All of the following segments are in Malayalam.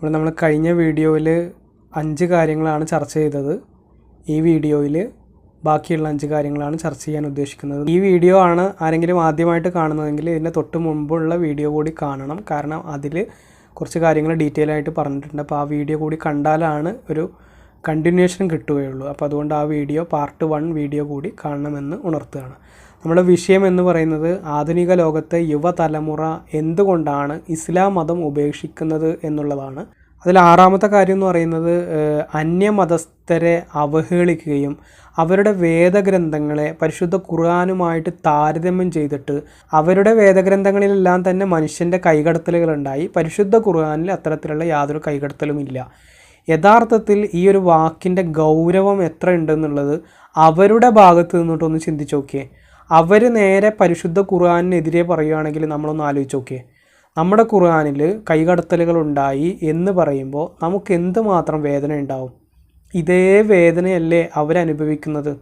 ഇവിടെ നമ്മൾ കഴിഞ്ഞ വീഡിയോയിൽ അഞ്ച് കാര്യങ്ങളാണ് ചർച്ച ചെയ്തത്. ഈ വീഡിയോയിൽ ബാക്കിയുള്ള അഞ്ച് കാര്യങ്ങളാണ് ചർച്ച ചെയ്യാൻ ഉദ്ദേശിക്കുന്നത്. ഈ വീഡിയോ ആണ് ആരെങ്കിലും ആദ്യമായിട്ട് കാണുന്നതെങ്കിൽ ഇതിന്റെ തൊട്ട് മുമ്പുള്ള വീഡിയോ കൂടി കാണണം. കാരണം അതിൽ കുറച്ച് കാര്യങ്ങൾ ഡീറ്റെയിൽ ആയിട്ട് പറഞ്ഞിട്ടുണ്ട്. അപ്പോൾ ആ വീഡിയോ കൂടി കണ്ടാലാണ് ഒരു കണ്ടിന്യൂഷൻ കിട്ടുകയുള്ളൂ. അപ്പോൾ അതുകൊണ്ട് ആ വീഡിയോ പാർട്ട് വൺ വീഡിയോ കൂടി കാണണമെന്ന് ഉണർത്തുകയാണ്. നമ്മുടെ വിഷയം എന്ന് പറയുന്നത് ആധുനിക ലോകത്തെ യുവതലമുറ എന്തുകൊണ്ടാണ് ഇസ്ലാം മതം ഉപേക്ഷിക്കുന്നത് എന്നുള്ളതാണ്. അതിൽ ആറാമത്തെ കാര്യം എന്ന് പറയുന്നത് അന്യമതസ്ഥരെ അവഹേളിക്കുകയും അവരുടെ വേദഗ്രന്ഥങ്ങളെ പരിശുദ്ധ ഖുർആാനുമായിട്ട് താരതമ്യം ചെയ്തിട്ട് അവരുടെ വേദഗ്രന്ഥങ്ങളിലെല്ലാം തന്നെ മനുഷ്യന്റെ കൈകടത്തലുകളുണ്ടായി. പരിശുദ്ധ ഖുർആാനിൽ അത്തരത്തിലുള്ള യാതൊരു കൈകടത്തലുമില്ല യഥാർത്ഥത്തിൽ ഈ ഒരു വാക്കിന്റെ ഗൗരവം എത്ര ഉണ്ടെന്നുള്ളത് അവരുടെ ഭാഗത്ത് നിന്നിട്ടൊന്ന് ചിന്തിച്ചു നോക്കിയേ. അവർ നേരെ പരിശുദ്ധ ഖുർആാനിനെതിരെ പറയുകയാണെങ്കിൽ നമ്മളൊന്ന് ആലോചിച്ച് നോക്കിയേ. നമ്മുടെ ഖുർആാനിൽ കൈകടത്തലുകൾ ഉണ്ടായി എന്ന് പറയുമ്പോൾ നമുക്ക് എന്തുമാത്രം വേദന ഉണ്ടാവും? ഇതേ വേദനയല്ലേ അവരനുഭവിക്കുന്നത്?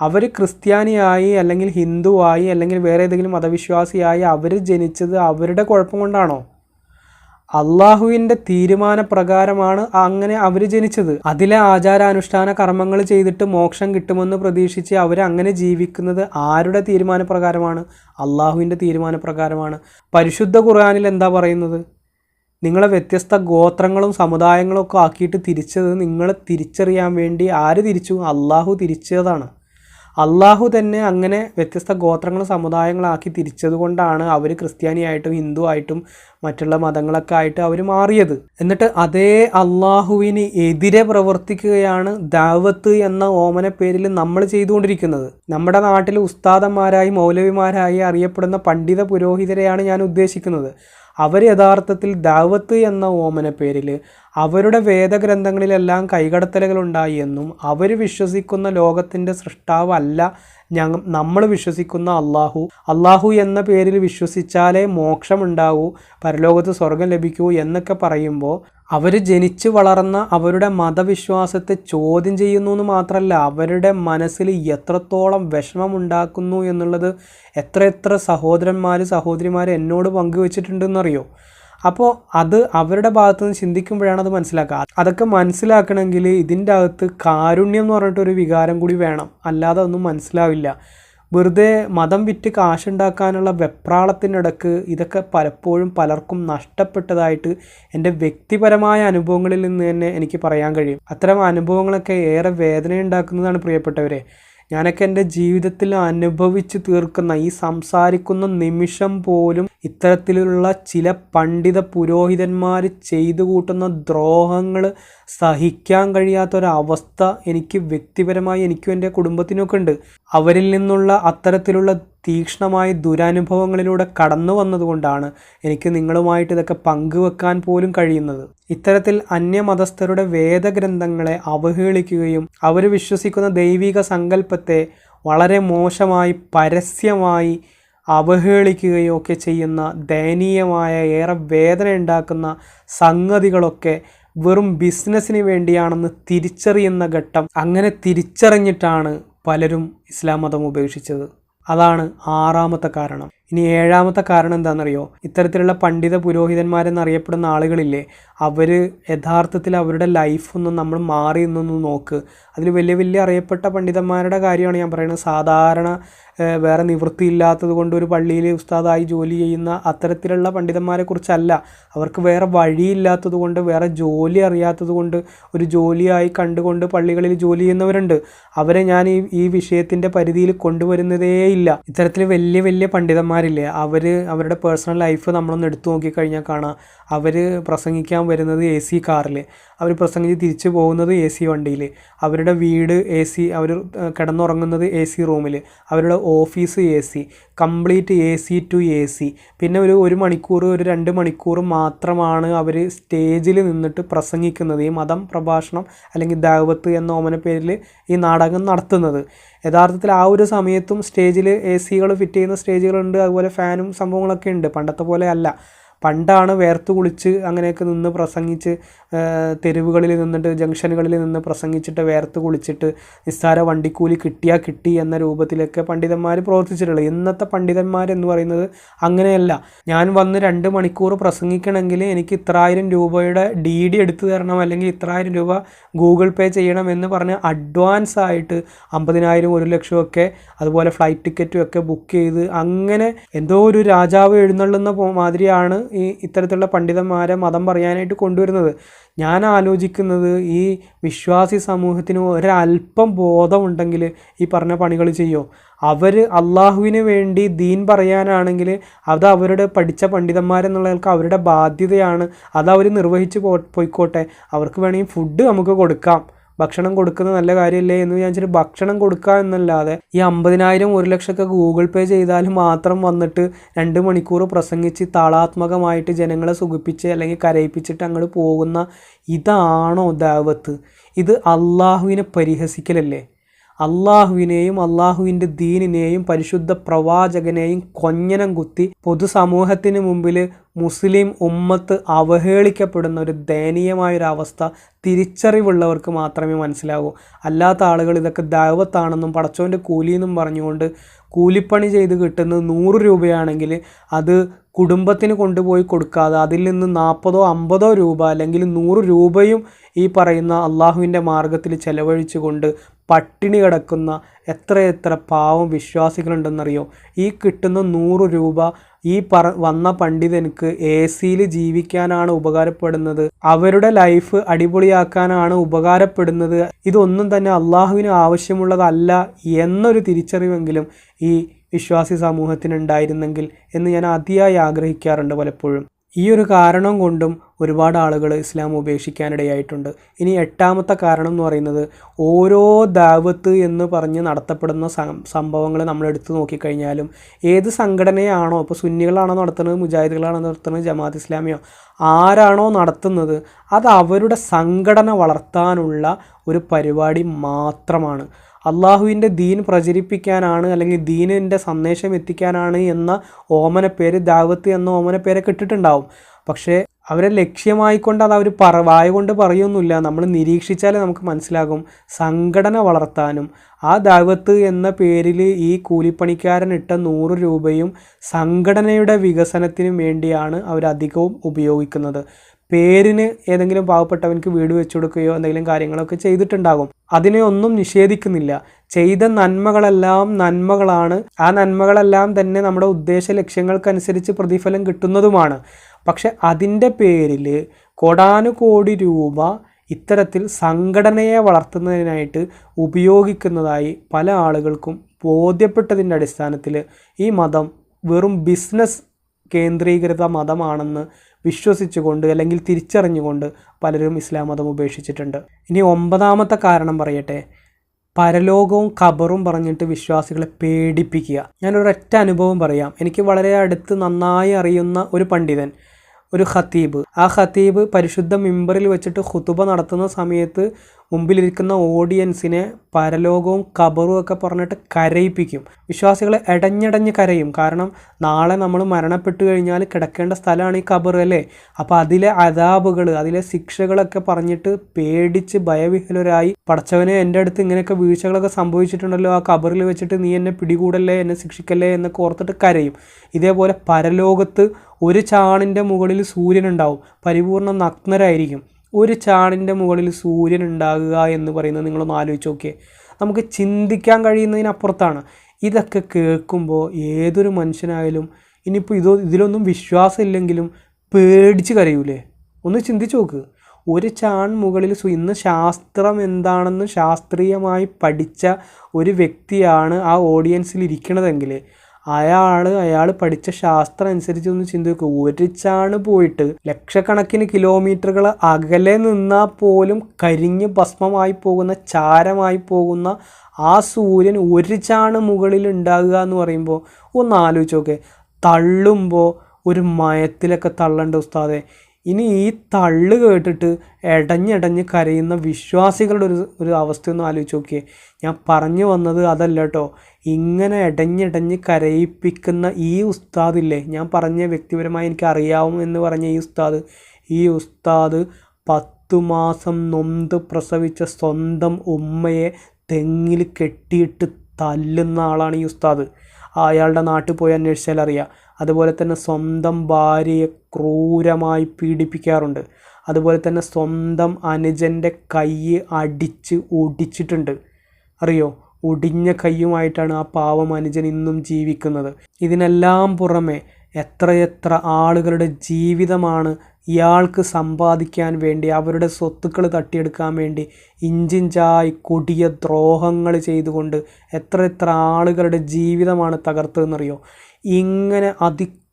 അവർ ക്രിസ്ത്യാനിയായി അല്ലെങ്കിൽ ഹിന്ദുവായി അല്ലെങ്കിൽ വേറെ ഏതെങ്കിലും മതവിശ്വാസിയായി അവർ ജനിച്ചത് അവരുടെ കുഴപ്പം കൊണ്ടാണോ? അള്ളാഹുവിന്റെ തീരുമാനപ്രകാരമാണ് അങ്ങനെ അവർ ജനിച്ചത്. അതിലെ ആചാരാനുഷ്ഠാന കർമ്മങ്ങൾ ചെയ്തിട്ട് മോക്ഷം കിട്ടുമെന്ന് പ്രതീക്ഷിച്ച് അവർ അങ്ങനെ ജീവിക്കുന്നത് ആരുടെ തീരുമാനപ്രകാരമാണ്? അള്ളാഹുവിന്റെ തീരുമാനപ്രകാരമാണ്. പരിശുദ്ധ ഖുർആാനിൽ എന്താ പറയുന്നത്? നിങ്ങളെ വ്യത്യസ്ത ഗോത്രങ്ങളും സമുദായങ്ങളും ഒക്കെ ആക്കിയിട്ട് തിരിച്ചത് നിങ്ങളെ തിരിച്ചറിയാൻ വേണ്ടി ആര് തിരിച്ചു? അള്ളാഹു തിരിച്ചതാണ്. അള്ളാഹു തന്നെ അങ്ങനെ വ്യത്യസ്ത ഗോത്രങ്ങൾ സമുദായങ്ങളാക്കി തിരിച്ചത് കൊണ്ടാണ് അവർ ക്രിസ്ത്യാനിയായിട്ടും ഹിന്ദു ആയിട്ടും മറ്റുള്ള മതങ്ങളൊക്കെ ആയിട്ട് അവർ മാറിയത്. എന്നിട്ട് അതേ അള്ളാഹുവിന് എതിരെ പ്രവർത്തിക്കുകയാണ് ദാവത്ത് എന്ന ഓമന പേരിൽ നമ്മൾ ചെയ്തുകൊണ്ടിരിക്കുന്നത്. നമ്മുടെ നാട്ടിൽ ഉസ്താദന്മാരായി മൗലവിമാരായി അറിയപ്പെടുന്ന പണ്ഡിത പുരോഹിതരെയാണ് ഞാൻ ഉദ്ദേശിക്കുന്നത്. അവർ യഥാർത്ഥത്തിൽ ദാവത്ത് എന്ന ഓമന പേരിൽ അവരുടെ വേദഗ്രന്ഥങ്ങളിലെല്ലാം കൈകടത്തലുകളുണ്ടായി എന്നും അവർ വിശ്വസിക്കുന്ന ലോകത്തിന്റെ സൃഷ്ടാവല്ല ഞങ്ങൾ നമ്മൾ വിശ്വസിക്കുന്ന അള്ളാഹു. അള്ളാഹു എന്ന പേരിൽ വിശ്വസിച്ചാലേ മോക്ഷമുണ്ടാവൂ പരലോകത്ത് സ്വർഗം ലഭിക്കൂ എന്നൊക്കെ പറയുമ്പോൾ അവർ ജനിച്ചു വളർന്ന അവരുടെ മതവിശ്വാസത്തെ ചോദ്യം ചെയ്യുന്നു എന്ന് മാത്രമല്ല അവരുടെ മനസ്സിൽ എത്രത്തോളം വിഷമമുണ്ടാക്കുന്നു എന്നുള്ളത് എത്ര എത്ര സഹോദരന്മാർ സഹോദരിമാർ എന്നോട് പങ്കുവച്ചിട്ടുണ്ടെന്നറിയോ? അപ്പോൾ അത് അവരുടെ ഭാഗത്ത് നിന്ന് ചിന്തിക്കുമ്പോഴാണ് അത് മനസ്സിലാക്കുക. അതൊക്കെ മനസ്സിലാക്കണമെങ്കിൽ ഇതിന്റെ അകത്ത് കാരുണ്യം എന്ന് പറഞ്ഞിട്ടൊരു വികാരം കൂടി വേണം. അല്ലാതെ ഒന്നും മനസ്സിലാവില്ല. വെറുതെ മതം വിറ്റ് കാശുണ്ടാക്കാനുള്ള വെപ്രാളത്തിനിടക്ക് ഇതൊക്കെ പലപ്പോഴും പലർക്കും നഷ്ടപ്പെട്ടതായിട്ട് എന്റെ വ്യക്തിപരമായ അനുഭവങ്ങളിൽ നിന്ന് തന്നെ എനിക്ക് പറയാൻ കഴിയും. അത്തരം അനുഭവങ്ങളൊക്കെ ഏറെ വേദനയുണ്ടാക്കുന്നതാണ് പ്രിയപ്പെട്ടവരെ. ഞാനൊക്കെ എന്റെ ജീവിതത്തിൽ അനുഭവിച്ചു തീർക്കുന്ന ഈ സംസാരിക്കുന്ന നിമിഷം പോലും ഇത്തരത്തിലുള്ള ചില പണ്ഡിത പുരോഹിതന്മാർ ചെയ്തു കൂട്ടുന്ന ദ്രോഹങ്ങൾ സഹിക്കാൻ കഴിയാത്തൊരവസ്ഥ എനിക്ക് വ്യക്തിപരമായി എനിക്കും എന്റെ കുടുംബത്തിനൊക്കെ ഉണ്ട്. അവരിൽ നിന്നുള്ള അത്തരത്തിലുള്ള തീക്ഷ്ണമായ ദുരനുഭവങ്ങളിലൂടെ കടന്നു വന്നതുകൊണ്ടാണ് എനിക്ക് നിങ്ങളുമായിട്ട് ഇതൊക്കെ പങ്കുവെക്കാൻ പോലും കഴിയുന്നത്. ഇത്തരത്തിൽ അന്യമതസ്ഥരുടെ വേദഗ്രന്ഥങ്ങളെ അവഹേളിക്കുകയും അവർ വിശ്വസിക്കുന്ന ദൈവിക സങ്കല്പത്തെ വളരെ മോശമായി പരസ്യമായി അവഹേളിക്കുകയോ ഒക്കെ ചെയ്യുന്ന ദയനീയമായ ഏറെ വേദന ഉണ്ടാക്കുന്ന സംഗതികളൊക്കെ വെറും ബിസിനസ്സിന് വേണ്ടിയാണെന്ന് തിരിച്ചറിയുന്ന ഘട്ടം അങ്ങനെ തിരിച്ചറിഞ്ഞിട്ടാണ് പലരും ഇസ്ലാം മതം ഉപേക്ഷിച്ചത്. അതാണ് ആറാമത്തെ കാരണം. ഇനി ഏഴാമത്തെ കാരണം എന്താണെന്നറിയോ? ഇത്തരത്തിലുള്ള പണ്ഡിത പുരോഹിതന്മാരെന്നറിയപ്പെടുന്ന ആളുകളില്ലേ അവർ യഥാർത്ഥത്തിൽ അവരുടെ ലൈഫൊന്നും നമ്മൾ മാറി നിന്നൊന്ന് നോക്ക്. അതിൽ വലിയ വലിയ അറിയപ്പെട്ട പണ്ഡിതന്മാരുടെ കാര്യമാണ് ഞാൻ പറയുന്നത്. സാധാരണ വേറെ നിവൃത്തിയില്ലാത്തത് കൊണ്ട് ഒരു പള്ളിയിൽ ഉസ്താദായി ജോലി ചെയ്യുന്ന അത്തരത്തിലുള്ള പണ്ഡിതന്മാരെ കുറിച്ചല്ല. അവർക്ക് വേറെ വഴിയില്ലാത്തത് കൊണ്ട് വേറെ ജോലി അറിയാത്തത് കൊണ്ട് ഒരു ജോലിയായി കണ്ടുകൊണ്ട് പള്ളികളിൽ ജോലി ചെയ്യുന്നവരുണ്ട്. അവരെ ഞാൻ ഈ ഈ വിഷയത്തിന്റെ പരിധിയിൽ കൊണ്ടുവരുന്നതേയില്ല ഇത്തരത്തിൽ വലിയ വലിയ പണ്ഡിതന്മാരില്ലേ അവർ അവരുടെ പേഴ്സണൽ ലൈഫ് നമ്മളൊന്ന് എടുത്തു നോക്കിക്കഴിഞ്ഞാൽ കാണാം. അവർ പ്രസംഗിക്കാൻ വരുന്നത് എ സി കാറിൽ അവർ പ്രസംഗിച്ച് തിരിച്ചു പോകുന്നത് എ സി വണ്ടിയിൽ അവരുടെ വീട് എ സി അവർ കിടന്നുറങ്ങുന്നത് എ സി റൂമിൽ അവരുടെ office A C complete A C to A C പിന്നെ ഒരു ഒരു മണിക്കൂർ ഒരു രണ്ട് മണിക്കൂർ മാത്രമാണ് അവർ സ്റ്റേജിൽ നിന്നിട്ട് പ്രസംഗിക്കുന്നത്. ഈ മതം പ്രഭാഷണം അല്ലെങ്കിൽ ദാവത്ത് എന്ന ഓമന പേരിൽ ഈ നാടകം നടത്തുന്നത്. യഥാർത്ഥത്തിൽ ആ ഒരു സമയത്തും സ്റ്റേജിൽ എ സികൾ ഫിറ്റ് ചെയ്യുന്ന സ്റ്റേജുകളുണ്ട്. അതുപോലെ ഫാനും സംഭവങ്ങളൊക്കെ ഉണ്ട്. പണ്ടത്തെ പോലെ അല്ല. പണ്ടാണ് വേർത്ത് കുളിച്ച് അങ്ങനെയൊക്കെ നിന്ന് പ്രസംഗിച്ച് തെരുവുകളിൽ നിന്നിട്ട് ജംഗ്ഷനുകളിൽ നിന്ന് പ്രസംഗിച്ചിട്ട് വേർത്ത് കുളിച്ചിട്ട് നിസ്സാര വണ്ടിക്കൂലി കിട്ടിയാൽ കിട്ടി എന്ന രൂപത്തിലൊക്കെ പണ്ഡിതന്മാർ പ്രവർത്തിച്ചിട്ടുള്ളത്. ഇന്നത്തെ പണ്ഡിതന്മാരെന്ന് പറയുന്നത് അങ്ങനെയല്ല. ഞാൻ വന്ന് രണ്ട് മണിക്കൂർ പ്രസംഗിക്കണമെങ്കിൽ എനിക്ക് ഇത്രായിരം രൂപയുടെ ഡി ഡി എടുത്തു തരണം അല്ലെങ്കിൽ ഇത്രായിരം രൂപ ഗൂഗിൾ പേ ചെയ്യണം എന്ന് പറഞ്ഞ് അഡ്വാൻസ് ആയിട്ട് അമ്പതിനായിരം ഒരു ലക്ഷമൊക്കെ അതുപോലെ ഫ്ലൈറ്റ് ടിക്കറ്റും ഒക്കെ ബുക്ക് ചെയ്ത് അങ്ങനെ എന്തോ ഒരു രാജാവ് എഴുന്നള്ളുന്ന മാതിരിയാണ് ഈ ഇത്തരത്തിലുള്ള പണ്ഡിതന്മാരെ മതം പറയാനായിട്ട് കൊണ്ടുവരുന്നത്. ഞാൻ ആലോചിക്കുന്നത് ഈ വിശ്വാസി സമൂഹത്തിന് ഒരല്പം ബോധമുണ്ടെങ്കിൽ ഈ പറഞ്ഞ പണികൾ ചെയ്യോ. അവർ അള്ളാഹുവിന് വേണ്ടി ദീൻ പറയാനാണെങ്കിൽ അത് അവരുടെ പഠിച്ച പണ്ഡിതന്മാരെന്നുള്ളവർക്ക് അവരുടെ ബാധ്യതയാണ്. അത് അവർ നിർവഹിച്ച് പോയിക്കോട്ടെ. അവർക്ക് വേണമെങ്കിൽ ഫുഡ് നമുക്ക് കൊടുക്കാം. ഭക്ഷണം കൊടുക്കുന്നത് നല്ല കാര്യമല്ലേ എന്ന് വിചാരിച്ചിട്ട് ഭക്ഷണം കൊടുക്കുക എന്നല്ലാതെ ഈ അമ്പതിനായിരം ഒരു ലക്ഷമൊക്കെ ഗൂഗിൾ പേ ചെയ്താൽ മാത്രം വന്നിട്ട് രണ്ട് മണിക്കൂർ പ്രസംഗിച്ച് താളാത്മകമായിട്ട് ജനങ്ങളെ സുഖിപ്പിച്ച് അല്ലെങ്കിൽ കരയിപ്പിച്ചിട്ട് അങ്ങോട്ട് പോകുന്ന ഇതാണോ ദാവത്ത്? ഇത് അള്ളാഹുവിനെ പരിഹസിക്കലല്ലേ? അള്ളാഹുവിനെയും അള്ളാഹുവിന്റെ ദീനിനെയും പരിശുദ്ധ പ്രവാചകനെയും കൊഞ്ഞനം കുത്തി പൊതുസമൂഹത്തിന് മുമ്പിൽ മുസ്ലിം ഉമ്മത്ത് അവഹേളിക്കപ്പെടുന്ന ഒരു ദയനീയമായൊരു അവസ്ഥ തിരിച്ചറിവുള്ളവർക്ക് മാത്രമേ മനസ്സിലാകൂ. അല്ലാത്ത ആളുകൾ ഇതൊക്കെ ദൈവത്താണെന്നും പടച്ചോന്റെ കൂലിയെന്നും പറഞ്ഞുകൊണ്ട് കൂലിപ്പണി ചെയ്ത് കിട്ടുന്നത് നൂറ് രൂപയാണെങ്കിൽ അത് കുടുംബത്തിന് കൊണ്ടുപോയി കൊടുക്കാതെ അതിൽ നിന്ന് നാൽപ്പതോ അമ്പതോ രൂപ അല്ലെങ്കിൽ നൂറ് രൂപയും ഈ പറയുന്ന അള്ളാഹുവിന്റെ മാർഗത്തിൽ ചെലവഴിച്ചുകൊണ്ട് പട്ടിണി കിടക്കുന്ന എത്രയെത്ര പാവം വിശ്വാസികളുണ്ടെന്നറിയോ? ഈ കിട്ടുന്ന നൂറ് രൂപ ഈ പറ വന്ന പണ്ഡിതനുക്ക് എ സിയിൽ ജീവിക്കാനാണ് ഉപകാരപ്പെടുന്നത്. അവരുടെ ലൈഫ് അടിപൊളിയാക്കാനാണ് ഉപകാരപ്പെടുന്നത്. ഇതൊന്നും തന്നെ അള്ളാഹുവിന് ആവശ്യമുള്ളതല്ല എന്നൊരു തിരിച്ചറിവെങ്കിലും ഈ വിശ്വാസി സമൂഹത്തിനുണ്ടായിരുന്നെങ്കിൽ എന്ന് ഞാൻ അതിയായി ആഗ്രഹിക്കാറുണ്ട് പലപ്പോഴും. ഈ ഒരു കാരണം കൊണ്ടും ഒരുപാട് ആളുകൾ ഇസ്ലാം ഉപേക്ഷിക്കാനിടയായിട്ടുണ്ട്. ഇനി എട്ടാമത്തെ കാരണം എന്ന് പറയുന്നത് ഓരോ ദാവത്ത് എന്ന് പറഞ്ഞ് നടത്തപ്പെടുന്ന സംഭവങ്ങൾ നമ്മൾ എടുത്തു നോക്കിക്കഴിഞ്ഞാലും ഏത് സംഘടനയാണോ ഇപ്പോൾ സുന്നികളാണോ നടത്തുന്നത് മുജാഹിദുകളാണോ നടത്തുന്നത് ജമാഅത്ത് ഇസ്ലാമിയോ ആരാണോ നടത്തുന്നത് അത് അവരുടെ സംഘടന വളർത്താനുള്ള ഒരു പരിപാടി മാത്രമാണ്. അള്ളാഹുവിന്റെ ദീൻ പ്രചരിപ്പിക്കാനാണ് അല്ലെങ്കിൽ ദീനിന്റെ സന്ദേശം എത്തിക്കാനാണ് എന്ന ഓമന പേര് ദാവത്ത് എന്ന ഓമന ഓമനപ്പേരൊക്കെ ഇട്ടിട്ടുണ്ടാവും. പക്ഷേ അവരെ ലക്ഷ്യമായിക്കൊണ്ട് അത് അവർ പറ വായ കൊണ്ട് പറയൊന്നുമില്ല. നമ്മൾ നിരീക്ഷിച്ചാലേ നമുക്ക് മനസ്സിലാകും. സംഘടന വളർത്താനും ആ ദാവത്ത് എന്ന പേരിൽ ഈ കൂലിപ്പണിക്കാരൻ ഇട്ട നൂറ് രൂപയും സംഘടനയുടെ വികസനത്തിനും വേണ്ടിയാണ് അവരധികവും ഉപയോഗിക്കുന്നത്. പേരിന് ഏതെങ്കിലും പാവപ്പെട്ടവൻക്ക് വീട് വെച്ചു കൊടുക്കുകയോ എന്തെങ്കിലും കാര്യങ്ങളൊക്കെ ചെയ്തിട്ടുണ്ടാകും. അതിനെ ഒന്നും നിഷേധിക്കുന്നില്ല. ചെയ്ത നന്മകളെല്ലാം നന്മകളാണ്. ആ നന്മകളെല്ലാം തന്നെ നമ്മുടെ ഉദ്ദേശ ലക്ഷ്യങ്ങൾക്കനുസരിച്ച് പ്രതിഫലം കിട്ടുന്നതുമാണ്. പക്ഷെ അതിന്റെ പേരിൽ കോടാനുകോടി രൂപ ഇത്തരത്തിൽ സംഘടനയെ വളർത്തുന്നതിനായിട്ട് ഉപയോഗിക്കുന്നതായി പല ആളുകൾക്കും ബോധ്യപ്പെട്ടതിന്റെ അടിസ്ഥാനത്തിൽ ഈ മതം വെറും ബിസിനസ് കേന്ദ്രീകൃത മതമാണെന്ന് വിശ്വസിച്ചുകൊണ്ട് അല്ലെങ്കിൽ തിരിച്ചറിഞ്ഞുകൊണ്ട് പലരും ഇസ്ലാം മതം ഉപേക്ഷിച്ചിട്ടുണ്ട്. ഇനി ഒമ്പതാമത്തെ കാരണം പറയട്ടെ. പരലോകവും ഖബറും പറഞ്ഞിട്ട് വിശ്വാസികളെ പേടിപ്പിക്കുക. ഞാനൊരൊറ്റ അനുഭവം പറയാം. എനിക്ക് വളരെ അടുത്ത് നന്നായി അറിയുന്ന ഒരു പണ്ഡിതൻ ഒരു ഖത്തീബ്. ആ ഖത്തീബ് പരിശുദ്ധ മിമ്പറിൽ വെച്ചിട്ട് ഖുതുബ നടത്തുന്ന സമയത്ത് മുമ്പിലിരിക്കുന്ന ഓഡിയൻസിനെ പരലോകവും കബറും ഒക്കെ പറഞ്ഞിട്ട് കരയിപ്പിക്കും. വിശ്വാസികളെ എടഞ്ഞടഞ്ഞ് കരയും. കാരണം നാളെ നമ്മൾ മരണപ്പെട്ടു കഴിഞ്ഞാൽ കിടക്കേണ്ട സ്ഥലമാണ് ഈ കബർ അല്ലേ? അപ്പോൾ അതിലെ അതാപുകൾ അതിലെ ശിക്ഷകളൊക്കെ പറഞ്ഞിട്ട് പേടിച്ച് ഭയവിഹലരായി പടച്ചവനെ എന്റെ അടുത്ത് ഇങ്ങനെയൊക്കെ വീഴ്ചകളൊക്കെ സംഭവിച്ചിട്ടുണ്ടല്ലോ ആ കബറിൽ വെച്ചിട്ട് നീ എന്നെ പിടികൂടല്ലേ എന്നെ ശിക്ഷിക്കല്ലേ എന്നൊക്കെ ഓർത്തിട്ട് കരയും. ഇതേപോലെ പരലോകത്ത് ഒരു ചാണിന്റെ മുകളിൽ സൂര്യനുണ്ടാവും. പരിപൂർണ നഗ്നരായിരിക്കും. ഒരു ചാണിന്റെ മുകളിൽ സൂര്യൻ ഉണ്ടാകുക എന്ന് പറയുന്നത് നിങ്ങളൊന്ന് ആലോചിച്ച് നോക്കിയേ. നമുക്ക് ചിന്തിക്കാൻ കഴിയുന്നതിനപ്പുറത്താണ്. ഇതൊക്കെ കേൾക്കുമ്പോൾ ഏതൊരു മനുഷ്യനായാലും ഇനിയിപ്പോൾ ഇതോ ഇതിലൊന്നും വിശ്വാസമില്ലെങ്കിലും പേടിച്ച് കരയൂലേ? ഒന്ന് ചിന്തിച്ച് നോക്ക്. ഒരു ചാൺ മുകളിൽ ഇന്ന് ശാസ്ത്രം എന്താണെന്ന് ശാസ്ത്രീയമായി പഠിച്ച ഒരു വ്യക്തിയാണ് ആ ഓഡിയൻസിൽ ഇരിക്കണതെങ്കിൽ അയാൾ അയാൾ പഠിച്ച ശാസ്ത്രം അനുസരിച്ച് ഒന്ന് ചിന്തിക്കുക ഒരു ചാണ് പോയിട്ട് ലക്ഷക്കണക്കിന് കിലോമീറ്ററുകൾ അകലെ നിന്നാൽ പോലും കരിഞ്ഞ് ഭസ്മമായി പോകുന്ന ചാരമായി പോകുന്ന ആ സൂര്യൻ ഒരു ചാണ് മുകളിൽ ഉണ്ടാകുക എന്ന് പറയുമ്പോൾ ഒന്ന് ആലോചിച്ച് നോക്കെ. തള്ളുമ്പോൾ ഒരു മയത്തിലൊക്കെ തള്ളണ്ട ഉസ്താദെ. ഇനി ഈ തള്ളു കേട്ടിട്ട് എടഞ്ഞെടഞ്ഞ് കരയുന്ന വിശ്വാസികളുടെ ഒരു ഒരു അവസ്ഥയൊന്നും ആലോചിച്ച് നോക്കിയേ. ഞാൻ പറഞ്ഞു വന്നത് അതല്ല കേട്ടോ ഇങ്ങനെ ഇടഞ്ഞിടഞ്ഞ് കരയിപ്പിക്കുന്ന ഈ ഉസ്താദില്ലേ? ഞാൻ പറഞ്ഞ വ്യക്തിപരമായി എനിക്ക് അറിയാവും എന്ന് പറഞ്ഞ ഈ ഉസ്താദ്. ഈ ഉസ്താദ് പത്തു മാസം നൊന്ത് പ്രസവിച്ച സ്വന്തം ഉമ്മയെ തെങ്ങിൽ കെട്ടിയിട്ട് തല്ലുന്ന ആളാണ് ഈ ഉസ്താദ്. അയാളുടെ നാട്ടിൽ പോയി അന്വേഷിച്ചാൽ അറിയാം. അതുപോലെ തന്നെ സ്വന്തം ഭാര്യയെ ക്രൂരമായി പീഡിപ്പിക്കാറുണ്ട്. അതുപോലെ തന്നെ സ്വന്തം അനുജന്റെ കൈ അടിച്ച് ഒടിച്ചിട്ടുണ്ട്. അറിയോ? ഒടിഞ്ഞ കൈയുമായിട്ടാണ് ആ അനുജൻ ഇന്നും ജീവിക്കുന്നത്. ഇതിനെല്ലാം പുറമെ എത്രയെത്ര ആളുകളുടെ ജീവിതമാണ് ഇയാൾക്ക് സമ്പാദിക്കാൻ വേണ്ടി അവരുടെ സ്വത്തുക്കൾ തട്ടിയെടുക്കാൻ വേണ്ടി ഇഞ്ചിഞ്ചായി കൊടിയ ദ്രോഹങ്ങൾ ചെയ്തുകൊണ്ട് എത്ര എത്ര ആളുകളുടെ ജീവിതമാണ് തകർത്തതെന്നറിയോ? ഇങ്ങനെ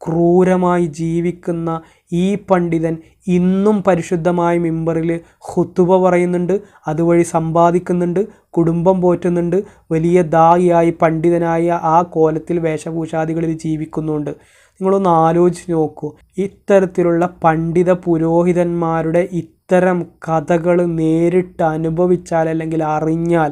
അതിക്രൂരമായി ജീവിക്കുന്ന ഈ പണ്ഡിതൻ ഇന്നും പരിശുദ്ധമായ മിമ്പറിൽ ഹുത്തുബ പറയുന്നുണ്ട് അതുവഴി സമ്പാദിക്കുന്നുണ്ട് കുടുംബം പോറ്റുന്നുണ്ട്. വലിയ ദായിയായി പണ്ഡിതനായ ആ കോലത്തിൽ വേഷഭൂഷാദികളിൽ ജീവിക്കുന്നുണ്ട്. നിങ്ങളൊന്ന് ആലോചിച്ച് നോക്കൂ ഇത്തരത്തിലുള്ള പണ്ഡിത പുരോഹിതന്മാരുടെ ഇത്തരം കഥകൾ നേരിട്ട് അനുഭവിച്ചാൽ അല്ലെങ്കിൽ അറിഞ്ഞാൽ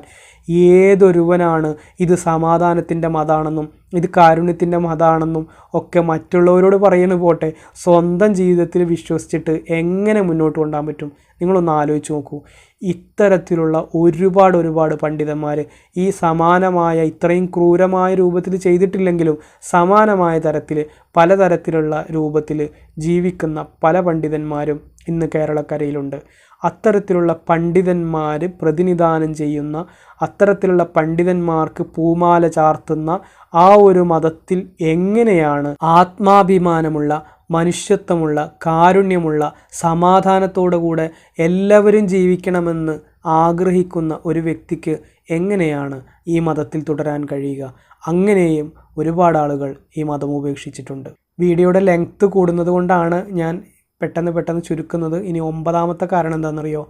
ഏതൊരുവനാണ് ഇത് സമാധാനത്തിന്റെ മതാണെന്നും ഇത് കാരുണ്യത്തിന്റെ മതാണെന്നും ഒക്കെ മറ്റുള്ളവരോട് പറയുന്ന പോട്ടെ സ്വന്തം ജീവിതത്തിൽ വിശ്വസിച്ചിട്ട് എങ്ങനെ മുന്നോട്ട് കൊണ്ടുപോകാൻ പറ്റും? നിങ്ങളൊന്ന് ആലോചിച്ച് നോക്കൂ. ഇത്തരത്തിലുള്ള ഒരുപാട് ഒരുപാട് പണ്ഡിതന്മാർ ഈ സമാനമായ ഇത്രയും ക്രൂരമായ രൂപത്തിൽ ചെയ്തിട്ടില്ലെങ്കിലും സമാനമായ തരത്തിൽ പലതരത്തിലുള്ള രൂപത്തിൽ ജീവിക്കുന്ന പല പണ്ഡിതന്മാരും ഇന്ന് കേരളക്കരയിലുണ്ട്. അത്തരത്തിലുള്ള പണ്ഡിതന്മാർ പ്രതിനിധാനം ചെയ്യുന്ന അത്തരത്തിലുള്ള പണ്ഡിതന്മാർക്ക് പൂമാല ചാർത്തുന്ന ആ ഒരു മതത്തിൽ എങ്ങനെയാണ് ആത്മാഭിമാനമുള്ള മനുഷ്യത്വമുള്ള കാരുണ്യമുള്ള സമാധാനത്തോടുകൂടെ എല്ലാവരും ജീവിക്കണമെന്ന് ആഗ്രഹിക്കുന്ന ഒരു വ്യക്തിക്ക് എങ്ങനെയാണ് ഈ മതത്തിൽ തുടരാൻ കഴിയുക? അങ്ങനെയും ഒരുപാട് ആളുകൾ ഈ മതം ഉപേക്ഷിച്ചിട്ടുണ്ട്. വീഡിയോയുടെ ലെങ്ത്ത് കൂടുന്നത് കൊണ്ടാണ് ഞാൻ പെട്ടെന്ന് പെട്ടെന്ന് ചുരുക്കുന്നത് ഇനി ഒമ്പതാമത്തെ കാരണം എന്താണെന്നറിയോ?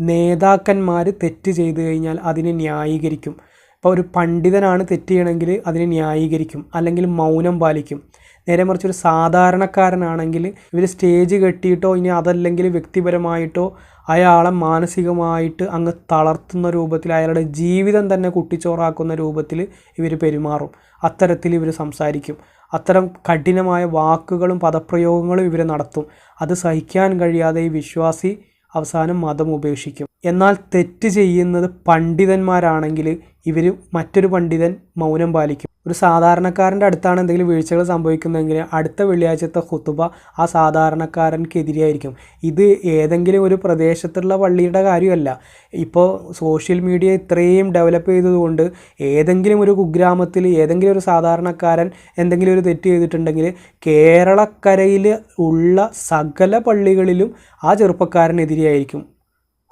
നേതാക്കന്മാർ തെറ്റ് ചെയ്തു കഴിഞ്ഞാൽ അതിനെ ന്യായീകരിക്കും. ഇപ്പോൾ ഒരു പണ്ഡിതനാണ് തെറ്റ് ചെയ്യണമെങ്കിൽ അതിനെ ന്യായീകരിക്കും. അല്ലെങ്കിൽ മൗനം പാലിക്കും. നേരെ മറിച്ച് ഒരു സാധാരണക്കാരനാണെങ്കിൽ ഇവർ സ്റ്റേജ് കെട്ടിയിട്ടോ ഇനി അതല്ലെങ്കിൽ വ്യക്തിപരമായിട്ടോ അയാളെ മാനസികമായിട്ട് അങ്ങ് തളർത്തുന്ന രൂപത്തിൽ അയാളുടെ ജീവിതം തന്നെ കുട്ടിച്ചോറാക്കുന്ന രൂപത്തിൽ ഇവർ പെരുമാറും. അത്തരത്തിൽ ഇവർ സംസാരിക്കും. അത്തരം കഠിനമായ വാക്കുകളും പദപ്രയോഗങ്ങളും ഇവരെ നടത്തും. അത് സഹിക്കാൻ കഴിയാതെ ഈ വിശ്വാസി അവസാനം മതം ഉപേക്ഷിക്കും. എന്നാൽ തെറ്റ് ചെയ്യുന്നത് പണ്ഡിതന്മാരാണെങ്കിൽ ഇവർ മറ്റൊരു പണ്ഡിതൻ മൗനം പാലിക്കും. ഒരു സാധാരണക്കാരന്റെ അടുത്താണ് എന്തെങ്കിലും വീഴ്ചകൾ സംഭവിക്കുന്നതെങ്കിൽ അടുത്ത വെള്ളിയാഴ്ചത്തെ ഹുത്തുബ ആ സാധാരണക്കാരൻക്കെതിരെയായിരിക്കും. ഇത് ഏതെങ്കിലും ഒരു പ്രദേശത്തുള്ള പള്ളിയുടെ കാര്യമല്ല. ഇപ്പോൾ സോഷ്യൽ മീഡിയ ഇത്രയും ഡെവലപ്പ് ചെയ്തതുകൊണ്ട് ഏതെങ്കിലും ഒരു കുഗ്രാമത്തിൽ ഏതെങ്കിലും ഒരു സാധാരണക്കാരൻ എന്തെങ്കിലും ഒരു തെറ്റ് ചെയ്തിട്ടുണ്ടെങ്കിൽ കേരളക്കരയിൽ ഉള്ള സകല പള്ളികളിലും ആ ചെറുപ്പക്കാരനെതിരെയായിരിക്കും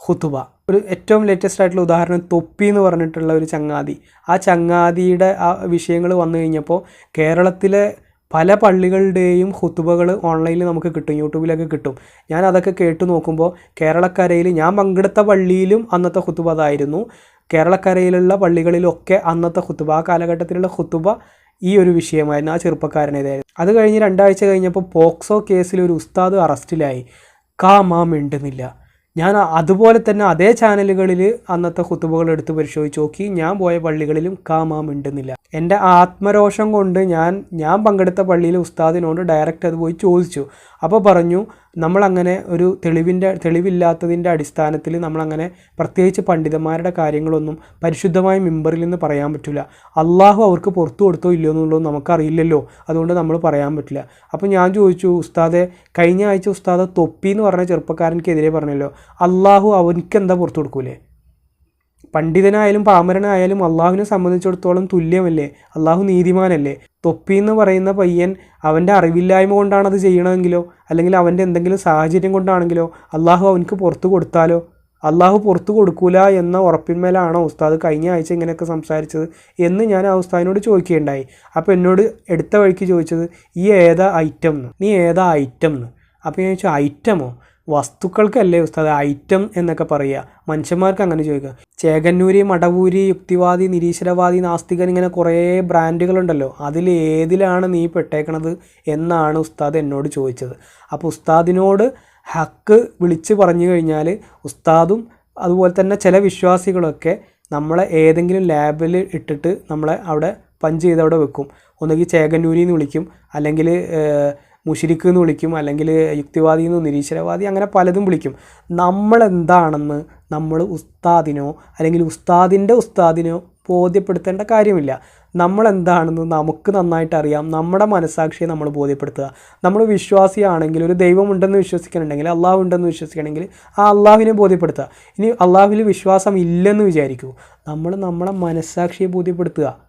ഹുത്തുബ ഒരു ഏറ്റവും ലേറ്റസ്റ്റ് ആയിട്ടുള്ള ഉദാഹരണം തൊപ്പി എന്ന് പറഞ്ഞിട്ടുള്ള ഒരു ചങ്ങാതി. ആ ചങ്ങാതിയുടെ ആ വിഷയങ്ങൾ വന്നു കഴിഞ്ഞപ്പോൾ കേരളത്തിലെ പല പള്ളികളുടെയും ഹുത്തുബകൾ ഓൺലൈനിൽ നമുക്ക് കിട്ടും യൂട്യൂബിലൊക്കെ കിട്ടും. ഞാൻ അതൊക്കെ കേട്ട് നോക്കുമ്പോൾ കേരളക്കരയിൽ ഞാൻ പങ്കെടുത്ത പള്ളിയിലും അന്നത്തെ ഹുത്തുബ അതായിരുന്നു. കേരളക്കരയിലുള്ള പള്ളികളിലൊക്കെ അന്നത്തെ ഹുത്തുബ ആ കാലഘട്ടത്തിലുള്ള ഹുത്തുബ ഈ ഒരു വിഷയമായിരുന്നു ആ ചെറുപ്പക്കാരനേതായിരുന്നു അത് കഴിഞ്ഞ് രണ്ടാഴ്ച കഴിഞ്ഞപ്പോൾ പോക്സോ കേസിൽ ഒരു ഉസ്താദ് അറസ്റ്റിലായി. കാ മാ മിണ്ടുന്നില്ല. ഞാൻ അതുപോലെ തന്നെ അതേ ചാനലുകളിൽ അന്നത്തെ കുത്തുബകൾ എടുത്ത് പരിശോധിച്ച് നോക്കി. ഞാൻ പോയ പള്ളികളിലും കാമാ മിണ്ടുന്നില്ല. എന്റെ ആത്മരോഷം കൊണ്ട് ഞാൻ ഞാൻ പങ്കെടുത്ത പള്ളിയിൽ ഉസ്താദിനോട് ഡയറക്റ്റ് അത് പോയി ചോദിച്ചു. അപ്പോൾ പറഞ്ഞു നമ്മളങ്ങനെ ഒരു തെളിവിന്റെ തെളിവില്ലാത്തതിന്റെ അടിസ്ഥാനത്തിൽ നമ്മളങ്ങനെ പ്രത്യേകിച്ച് പണ്ഡിതന്മാരുടെ കാര്യങ്ങളൊന്നും പരിശുദ്ധമായ മെമ്പറിൽ നിന്ന് പറയാൻ പറ്റില്ല. അള്ളാഹു അവർക്ക് പുറത്തു കൊടുത്തോ ഇല്ലയോ എന്നുള്ളത് നമുക്കറിയില്ലല്ലോ. അതുകൊണ്ട് നമ്മൾ പറയാൻ പറ്റില്ല. അപ്പോൾ ഞാൻ ചോദിച്ചു ഉസ്താദെ കഴിഞ്ഞ ആഴ്ച ഉസ്താദ് തൊപ്പി എന്ന് പറഞ്ഞ ചെറുപ്പക്കാരനക്കെതിരെ പറഞ്ഞല്ലോ. അള്ളാഹു അവനിക്ക് എന്താ പുറത്തു കൊടുക്കൂലേ? പണ്ഡിതനായാലും പാമരനായാലും അള്ളാഹുവിനെ സംബന്ധിച്ചിടത്തോളം തുല്യമല്ലേ? അള്ളാഹു നീതിമാനല്ലേ? തൊപ്പി എന്ന് പറയുന്ന പയ്യൻ അവന്റെ അറിവില്ലായ്മ കൊണ്ടാണ് അത് ചെയ്യണമെങ്കിലോ? അല്ലെങ്കിൽ അവന്റെ എന്തെങ്കിലും സാഹചര്യം കൊണ്ടാണെങ്കിലോ അള്ളാഹു അവനക്ക് പുറത്തു കൊടുത്താലോ? അള്ളാഹു പുറത്തു കൊടുക്കൂല എന്ന ഉറപ്പിന്മേലാണോ ഉസ്താദ് കഴിഞ്ഞ ആഴ്ച ഇങ്ങനെയൊക്കെ സംസാരിച്ചത് എന്ന് ഞാൻ ആ ഉസ്താദിനോട് ചോദിക്കുകയുണ്ടായി. അപ്പോൾ എന്നോട് എടുത്ത വഴിക്ക് ചോദിച്ചത് ഈ ഏതാ ഐറ്റം നീ ഏതാ ഐറ്റം എന്ന് അപ്പോൾ ഞാൻ ചോദിച്ചു ഐറ്റമോ? വസ്തുക്കൾക്കല്ലേ ഉസ്താദ് ഐറ്റം എന്നൊക്കെ പറയുക. മനുഷ്യന്മാർക്ക് അങ്ങനെ ചോദിക്കുക. ചേകന്നൂരി മടവൂരി യുക്തിവാദി നിരീശ്വരവാദി നാസ്തികൻ ഇങ്ങനെ കുറേ ബ്രാൻഡുകളുണ്ടല്ലോ. അതിൽ ഏതിലാണ് നീ പെട്ടേക്കണത് എന്നാണ് ഉസ്താദ് എന്നോട് ചോദിച്ചത്. അപ്പോൾ ഉസ്താദിനോട് ഹക്ക് വിളിച്ച് പറഞ്ഞു കഴിഞ്ഞാൽ ഉസ്താദും അതുപോലെ തന്നെ ചില വിശ്വാസികളൊക്കെ നമ്മളെ ഏതെങ്കിലും ലാബിൽ ഇട്ടിട്ട് നമ്മളെ അവിടെ പഞ്ച് ചെയ്ത് അവിടെ വെക്കും. ഒന്നുകിൽ ചേകന്നൂരിന്ന് വിളിക്കും. അല്ലെങ്കിൽ മുഷിരിക്ക് എന്ന് വിളിക്കും അല്ലെങ്കിൽ യുക്തിവാദി എന്ന് നിരീശ്വരവാദി അങ്ങനെ പലതും വിളിക്കും. നമ്മളെന്താണെന്ന് നമ്മൾ ഉസ്താദിനോ അല്ലെങ്കിൽ ഉസ്താദിന്റെ ഉസ്താദിനോ ബോധ്യപ്പെടുത്തേണ്ട കാര്യമില്ല. നമ്മളെന്താണെന്ന് നമുക്ക് നന്നായിട്ട് അറിയാം. നമ്മുടെ മനസാക്ഷിയെ നമ്മൾ ബോധ്യപ്പെടുത്തുക. നമ്മൾ വിശ്വാസിയാണെങ്കിൽ ഒരു ദൈവമുണ്ടെന്ന് വിശ്വസിക്കണമെങ്കിൽ അള്ളാഹു ഉണ്ടെന്ന് വിശ്വസിക്കണമെങ്കിൽ ആ അള്ളാഹുവിനെ ബോധ്യപ്പെടുത്തുക. ഇനി അള്ളാഹുവിൽ വിശ്വാസം ഇല്ലെന്ന് വിചാരിക്കൂ. നമ്മൾ നമ്മുടെ മനസാക്ഷിയെ ബോധ്യപ്പെടുത്തുക.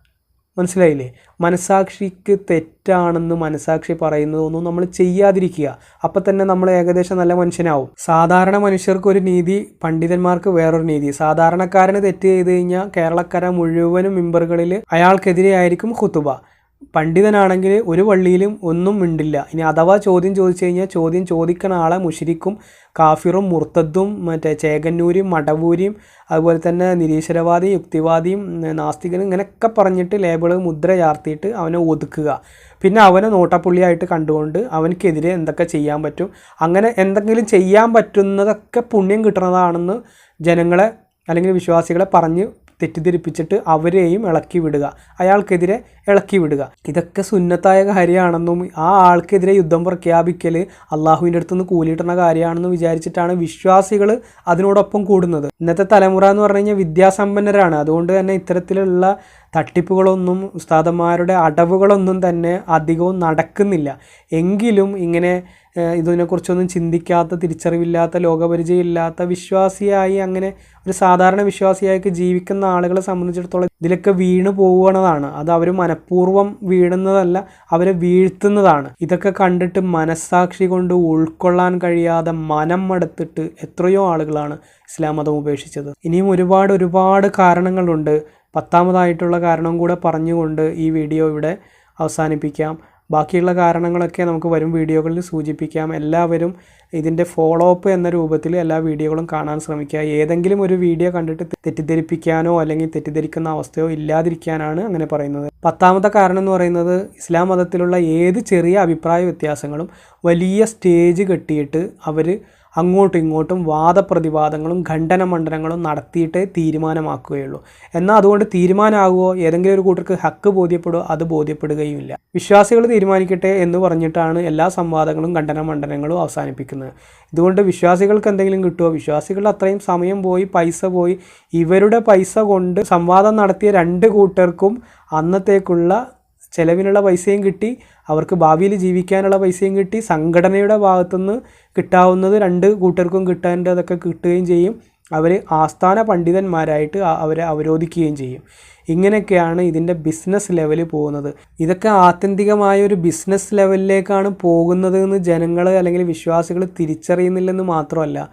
മനസ്സിലായില്ലേ? മനസാക്ഷിക്ക് തെറ്റാണെന്ന് മനസാക്ഷി പറയുന്നതൊന്നും നമ്മൾ ചെയ്യാതിരിക്കുക. അപ്പം തന്നെ നമ്മൾ ഏകദേശം നല്ല മനുഷ്യനാവും. സാധാരണ മനുഷ്യർക്ക് ഒരു നീതി പണ്ഡിതന്മാർക്ക് വേറൊരു നീതി. സാധാരണക്കാരന് തെറ്റ് ചെയ്ത് കഴിഞ്ഞാൽ കേരളക്കര മുഴുവനും മെമ്പറുകളിൽ അയാൾക്കെതിരെ ആയിരിക്കും ഖുത്തുബ പണ്ഡിതനാണെങ്കിൽ ഒരു വള്ളിയിലും ഒന്നും മിണ്ടില്ല. ഇനി അഥവാ ചോദ്യം ചോദിച്ചു കഴിഞ്ഞാൽ ചോദ്യം ചോദിക്കുന്ന ആളെ മുഷിരിക്കും കാഫിറും മുർത്തദ്ദും മറ്റേ ചേകന്നൂരും മടവൂരിയും അതുപോലെ തന്നെ നിരീശ്വരവാദിയും യുക്തിവാദിയും നാസ്തികനും ഇങ്ങനെയൊക്കെ പറഞ്ഞിട്ട് ലേബിൾ മുദ്ര ചാർത്തിയിട്ട് അവനെ ഒതുക്കുക. പിന്നെ അവനെ നോട്ടപ്പുള്ളിയായിട്ട് കണ്ടുകൊണ്ട് അവനക്കെതിരെ എന്തൊക്കെ ചെയ്യാൻ പറ്റും അങ്ങനെ എന്തെങ്കിലും ചെയ്യാൻ പറ്റുന്നതൊക്കെ പുണ്യം കിട്ടുന്നതാണെന്ന് ജനങ്ങളെ അല്ലെങ്കിൽ വിശ്വാസികളെ പറഞ്ഞ് തെറ്റിദ്ധരിപ്പിച്ചിട്ട് അവരെയും ഇളക്കി വിടുക. അയാൾക്കെതിരെ ഇളക്കി വിടുക. ഇതൊക്കെ സുന്നത്തായ കാര്യമാണെന്നും ആ ആൾക്കെതിരെ യുദ്ധം പ്രഖ്യാപിക്കൽ അള്ളാഹുവിന്റെ അടുത്തുനിന്ന് കൂലിയിട്ടുന്ന കാര്യമാണെന്ന് വിചാരിച്ചിട്ടാണ് വിശ്വാസികൾ അതിനോടൊപ്പം കൂടുന്നത്. ഇന്നത്തെ തലമുറ എന്ന് പറഞ്ഞു കഴിഞ്ഞാൽ വിദ്യാസമ്പന്നരാണ്. അതുകൊണ്ട് തന്നെ ഇത്തരത്തിലുള്ള തട്ടിപ്പുകളൊന്നും ഉസ്താദന്മാരുടെ അടവുകളൊന്നും തന്നെ അധികവും നടക്കുന്നില്ല. എങ്കിലും ഇങ്ങനെ ഇതിനെക്കുറിച്ചൊന്നും ചിന്തിക്കാത്ത തിരിച്ചറിവില്ലാത്ത ലോകപരിചയമില്ലാത്ത വിശ്വാസിയായി അങ്ങനെ ഒരു സാധാരണ വിശ്വാസിയായിട്ട് ജീവിക്കുന്ന ആളുകളെ സംബന്ധിച്ചിടത്തോളം ഇതിലൊക്കെ വീണ് പോകുന്നതാണ് അത് അവർ മനഃപൂർവം വീഴുന്നതല്ല അവരെ വീഴ്ത്തുന്നതാണ്. ഇതൊക്കെ കണ്ടിട്ട് മനസ്സാക്ഷി കൊണ്ട് ഉൾക്കൊള്ളാൻ കഴിയാതെ മനം മടുത്തിട്ട് എത്രയോ ആളുകളാണ് ഇസ്ലാം മതം ഉപേക്ഷിച്ചത്. ഇനിയും ഒരുപാട് ഒരുപാട് കാരണങ്ങളുണ്ട്. പത്താമതായിട്ടുള്ള കാരണം കൂടെ പറഞ്ഞുകൊണ്ട് ഈ വീഡിയോ ഇവിടെ അവസാനിപ്പിക്കാം. ബാക്കിയുള്ള കാരണങ്ങളൊക്കെ നമുക്ക് വരും വീഡിയോകളിൽ സൂചിപ്പിക്കാം. എല്ലാവരും ഇതിന്റെ ഫോളോ അപ്പ് എന്ന രൂപത്തിൽ എല്ലാ വീഡിയോകളും കാണാൻ ശ്രമിക്കുക. ഏതെങ്കിലും ഒരു വീഡിയോ കണ്ടിട്ട് തെറ്റിദ്ധരിപ്പിക്കാനോ അല്ലെങ്കിൽ തെറ്റിദ്ധരിക്കുന്ന അവസ്ഥയോ ഇല്ലാതിരിക്കാനാണ് അങ്ങനെ പറയുന്നത്. പത്താമത്തെ കാരണം എന്ന് പറയുന്നത് ഇസ്ലാം മതത്തിലുള്ള ഏത് ചെറിയ അഭിപ്രായ വ്യത്യാസങ്ങളും വലിയ സ്റ്റേജ് കെട്ടിയിട്ട് അവർ അങ്ങോട്ടും ഇങ്ങോട്ടും വാദപ്രതിവാദങ്ങളും ഖണ്ഡന മണ്ഡലങ്ങളും നടത്തിയിട്ടേ തീരുമാനമാക്കുകയുള്ളൂ. എന്നാൽ അതുകൊണ്ട് തീരുമാനമാകുമോ? ഏതെങ്കിലും ഒരു കൂട്ടർക്ക് ഹക്ക് ബോധ്യപ്പെടുമോ? അത് ബോധ്യപ്പെടുകയുമില്ല. വിശ്വാസികൾ തീരുമാനിക്കട്ടെ എന്ന് പറഞ്ഞിട്ടാണ് എല്ലാ സംവാദങ്ങളും ഖണ്ഡന മണ്ഡലങ്ങളും അവസാനിപ്പിക്കുന്നത്. ഇതുകൊണ്ട് വിശ്വാസികൾക്ക് എന്തെങ്കിലും കിട്ടുമോ? വിശ്വാസികൾ അത്രയും സമയം പോയി പൈസ പോയി ഇവരുടെ പൈസ കൊണ്ട് സംവാദം നടത്തിയ രണ്ട് കൂട്ടർക്കും അന്നത്തേക്കുള്ള ചിലവിനുള്ള പൈസയും കിട്ടി അവർക്ക് ഭാവിയിൽ ജീവിക്കാനുള്ള പൈസയും കിട്ടി സംഘടനയുടെ ഭാഗത്തുനിന്ന് കിട്ടാവുന്നത് രണ്ട് കൂട്ടർക്കും കിട്ടേണ്ടതൊക്കെ കിട്ടുകയും ചെയ്യും. അവർ ആസ്ഥാന പണ്ഡിതന്മാരായിട്ട് അവരെ അവരോധിക്കുകയും ചെയ്യും. ഇങ്ങനെയൊക്കെയാണ് ഇതിന്റെ ബിസിനസ് ലെവൽ പോകുന്നത്. ഇതൊക്കെ ആത്യന്തികമായ ഒരു ബിസിനസ് ലെവലിലേക്കാണ് പോകുന്നത് എന്ന് ജനങ്ങൾ അല്ലെങ്കിൽ വിശ്വാസികൾ തിരിച്ചറിയുന്നില്ലെന്ന് മാത്രമല്ല.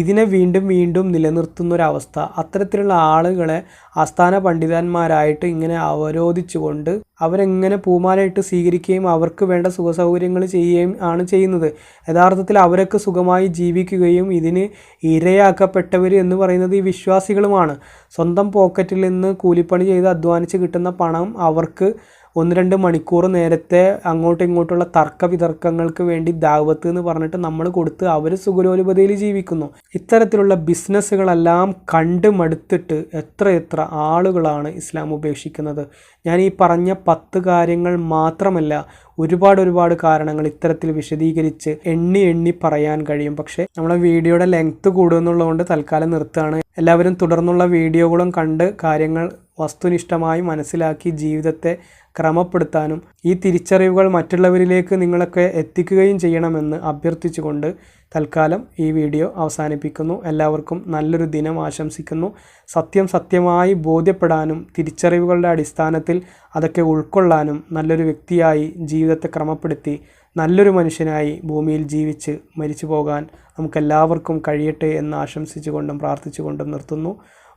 ഇതിനെ വീണ്ടും വീണ്ടും നിലനിർത്തുന്ന ഒരവസ്ഥ അത്തരത്തിലുള്ള ആളുകളെ ആസ്ഥാന പണ്ഡിതന്മാരായിട്ട് ഇങ്ങനെ അവരോധിച്ചുകൊണ്ട് അവരെങ്ങനെ പൂമാലയിട്ട് സ്വീകരിക്കുകയും അവർക്ക് വേണ്ട സുഖസൗകര്യങ്ങൾ ചെയ്യുകയും ആണ് ചെയ്യുന്നത്. യഥാർത്ഥത്തിൽ അവരൊക്കെ സുഖമായി ജീവിക്കുകയും ഇതിന് ഇരയാക്കപ്പെട്ടവർ എന്ന് പറയുന്നത് ഈ വിശ്വാസികളുമാണ്. സ്വന്തം പോക്കറ്റിൽ നിന്ന് കൂലിപ്പണി ചെയ്ത് അധ്വാനിച്ച് കിട്ടുന്ന പണം അവർക്ക് ഒന്ന് രണ്ട് മണിക്കൂർ നേരത്തെ അങ്ങോട്ടും ഇങ്ങോട്ടുള്ള തർക്ക വിതർക്കങ്ങൾക്ക് വേണ്ടി ദാവത്ത് എന്ന് പറഞ്ഞിട്ട് നമ്മൾ കൊടുത്ത് അവർ സുഖലോലുപതയിൽ ജീവിക്കുന്നു. ഇത്തരത്തിലുള്ള ബിസിനസ്സുകളെല്ലാം കണ്ട് മടുത്തിട്ട് എത്ര എത്ര ആളുകളാണ് ഇസ്ലാം ഉപേക്ഷിക്കുന്നത്. ഞാൻ ഈ പറഞ്ഞ പത്ത് കാര്യങ്ങൾ മാത്രമല്ല ഒരുപാട് ഒരുപാട് കാരണങ്ങൾ ഇത്തരത്തിൽ വിശദീകരിച്ച് എണ്ണി എണ്ണി പറയാൻ കഴിയും. പക്ഷേ നമ്മളെ വീഡിയോയുടെ ലെങ്ത് കൂടുമെന്നുള്ളതുകൊണ്ട് തൽക്കാലം നിർത്തുകയാണ്. എല്ലാവരും തുടർന്നുള്ള വീഡിയോകളും കണ്ട് കാര്യങ്ങൾ വസ്തുനിഷ്ഠമായി മനസ്സിലാക്കി ജീവിതത്തെ ക്രമപ്പെടുത്താനും ഈ തിരിച്ചറിവുകൾ മറ്റുള്ളവരിലേക്ക് നിങ്ങളൊക്കെ എത്തിക്കുകയും ചെയ്യണമെന്ന് അഭ്യർത്ഥിച്ചുകൊണ്ട് തൽക്കാലം ഈ വീഡിയോ അവസാനിപ്പിക്കുന്നു. എല്ലാവർക്കും നല്ലൊരു ദിനം ആശംസിക്കുന്നു. സത്യം സത്യമായി ബോധ്യപ്പെടാനും തിരിച്ചറിവുകളുടെ അടിസ്ഥാനത്തിൽ അതൊക്കെ ഉൾക്കൊള്ളാനും നല്ലൊരു വ്യക്തിയായി ജീവിതത്തെ ക്രമപ്പെടുത്തി നല്ലൊരു മനുഷ്യനായി ഭൂമിയിൽ ജീവിച്ച് മരിച്ചു പോകാൻ നമുക്കെല്ലാവർക്കും കഴിയട്ടെ എന്ന് ആശംസിച്ചുകൊണ്ടും പ്രാർത്ഥിച്ചുകൊണ്ടും നിർത്തുന്നു.